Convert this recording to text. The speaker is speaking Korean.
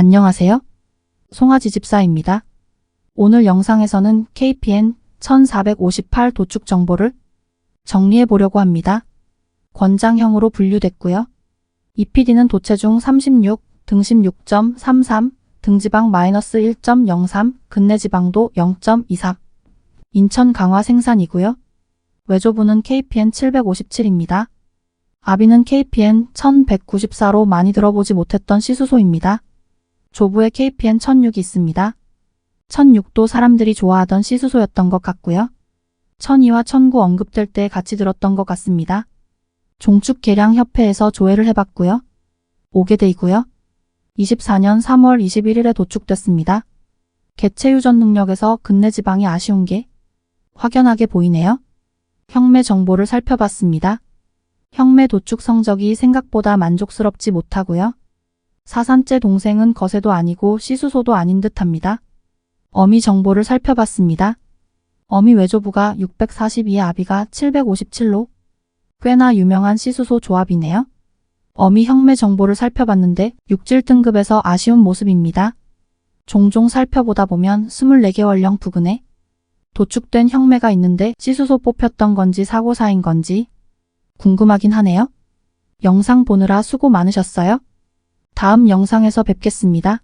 안녕하세요. 송아지 집사입니다. 오늘 영상에서는 KPN 1458 도축 정보를 정리해 보려고 합니다. 권장형으로 분류됐고요. 이 PD는 도체 중 36, 등심 6.33, 등지방 마이너스 1.03, 근내지방도 0.24. 인천 강화 생산이고요. 외조부는 KPN 757입니다. 아비는 KPN 1194로 많이 들어보지 못했던 시수소입니다. 조부에 KPN 1006이 있습니다. 1006도 사람들이 좋아하던 시수소였던 것 같고요. 1002와 1009 언급될 때 같이 들었던 것 같습니다. 종축계량협회에서 조회를 해봤고요. 오게돼이고요. 24년 3월 21일에 도축됐습니다. 개체 유전 능력에서 근내 지방이 아쉬운 게 확연하게 보이네요. 형매 정보를 살펴봤습니다. 형매 도축 성적이 생각보다 만족스럽지 못하고요. 사산째 동생은 거세도 아니고 시수소도 아닌 듯합니다. 어미 정보를 살펴봤습니다. 어미 외조부가 642에 아비가 757로 꽤나 유명한 시수소 조합이네요. 어미 형매 정보를 살펴봤는데 육질 등급에서 아쉬운 모습입니다. 종종 살펴보다 보면 24개월령 부근에 도축된 형매가 있는데 시수소 뽑혔던 건지 사고사인 건지 궁금하긴 하네요. 영상 보느라 수고 많으셨어요. 다음 영상에서 뵙겠습니다.